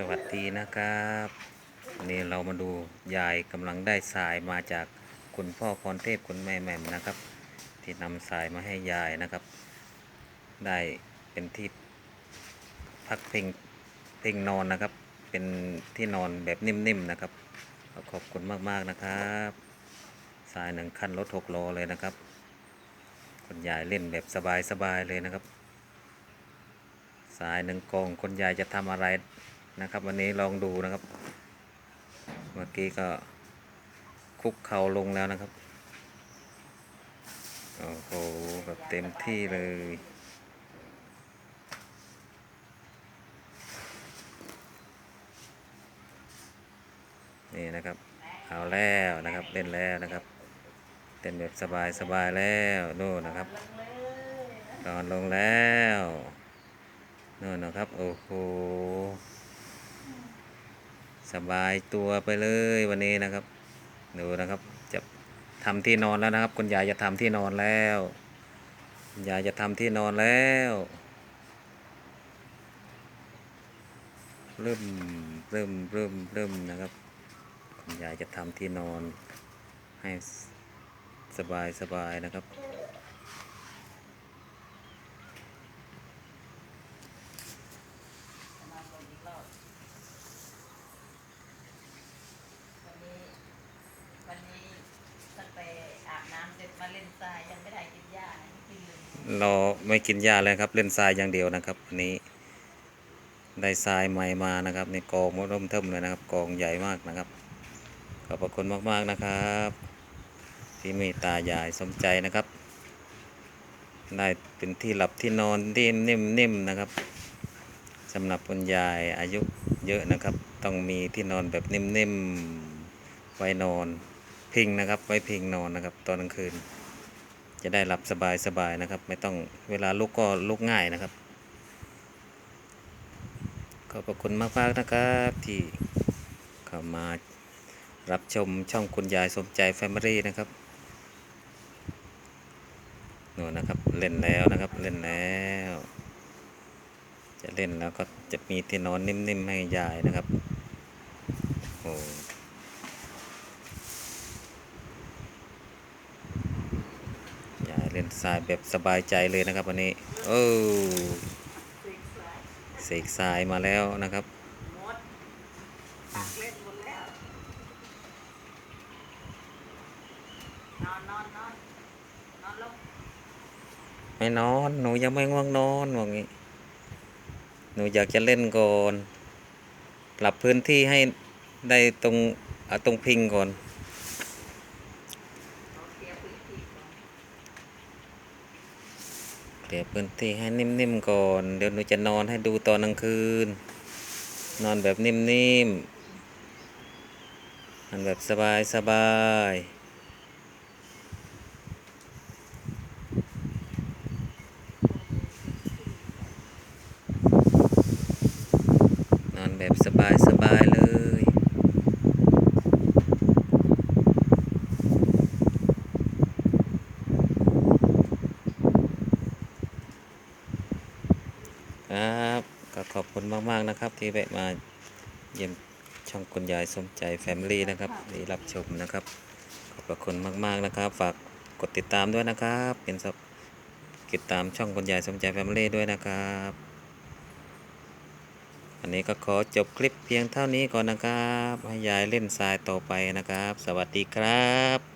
สวัสดีนะครับ นี่เรามาดูยายกำลังได้สายมาจากคุณพ่อพรเทพคุณแม่แหม่มนะครับ ที่นำสายมาให้ยายนะครับ ได้เป็นที่พักเพิงเพิงนอนนะครับ เป็นที่นอนแบบนิ่มๆนะครับ ขอบคุณมากๆนะครับสายหนึ่งคันรถหกล้อเลยนะครับคุณยายเล่นแบบสบายๆเลยนะครับ สายหนึ่งกองคนยายจะทำอะไร นะครับ วันนี้ลองดูนะครับ เมื่อกี้ก็คุกเข่าลงแล้วนะครับ โอ้โหแบบเต็มที่เลยนี่นะครับเอาแล้วนะครับเล่นแล้วนะครับเต้นแบบสบายสบายแล้วดูนะครับนอนลงแล้วนู่นนะครับโอ้โห สบายตัวไปเลยวันนี้นะครับ ดูนะครับ จะทำที่นอนแล้วนะครับ คุณยายจะทำที่นอนแล้วยายจะทำที่นอนแล้วเริ่มเริ่มเริ่มเริ่มนะครับคุณยายจะทำที่นอนให้สบายสบายนะครับ วันนี้วันนี้ตั้งแต่อาบน้ำเสร็จ มาเล่นทรายยังไม่ได้กินหญ้านะไม่กินเลยเราไม่กินหญ้าเลยครับ เล่นทรายอย่างเดียวนะครับวันนี้ ได้ทรายใหม่มานะครับในกองมันเริ่มเทิมเลยนะครับ กองใหญ่มากนะครับ ขอบพระคุณมากๆนะครับที่เมตตายายสมใจนะครับ ได้เป็นที่หลับที่นอนที่นิ่มๆนะครับสำหรับคุณยายอายุเยอะนะครับ ต้องมีที่นอนแบบนิ่มๆไว้นอน พิงนะครับ ไว้พิงนอนนะครับ ตอนกลางคืน จะได้หลับสบายๆนะครับ ไม่ต้องเวลาลุกก็ลุกง่ายนะครับ ขอบพระคุณมากๆนะครับที่เข้ามารับชมช่องคุณยายสมใจแฟมิลี่นะครับโน่นนะครับเล่นแล้วนะครับเล่นแล้ว จะเล่นแล้วก็จะมีที่นอนนิ่มๆให้ยายนะครับโอ้ยายเล่ นทรายแบบสบายใจเลยนะครับวันนี้โอ้เสกทรายเสายมาแล้วนะครับไม่นอนหนูยังไม่ง่วงนอนว่างี้หนูอยากจะเล่นก่อน ปรับพื้นที่ให้ได้ตรงตรงพิงก่อน เราเคลียร์พื้นที่ก่อน เดี๋ยวพื้นที่ให้นิ่มๆก่อน เดี๋ยวหนูจะนอนให้ดูตอนกลางคืน นอนแบบนิ่มๆนอนแบบสบายๆนอนแบบสบายๆเลย ครับก็ขอบคุณ มาก ๆ นะครับ ที่แวะมาเยี่ยมช่องคุณยายสมใจแฟมิลี่นะครับที่รับชมนะครับ ขอบพระคุณมาก ๆ นะครับ ฝากกดติดตามด้วยนะครับ เป็นสับติดตามช่องคุณยายสมใจแฟมิลี่ด้วยนะครับ อันนี้ก็ขอจบคลิปเพียงเท่านี้ก่อนนะครับ ให้ยายเล่นทรายต่อไปนะครับ สวัสดีครับ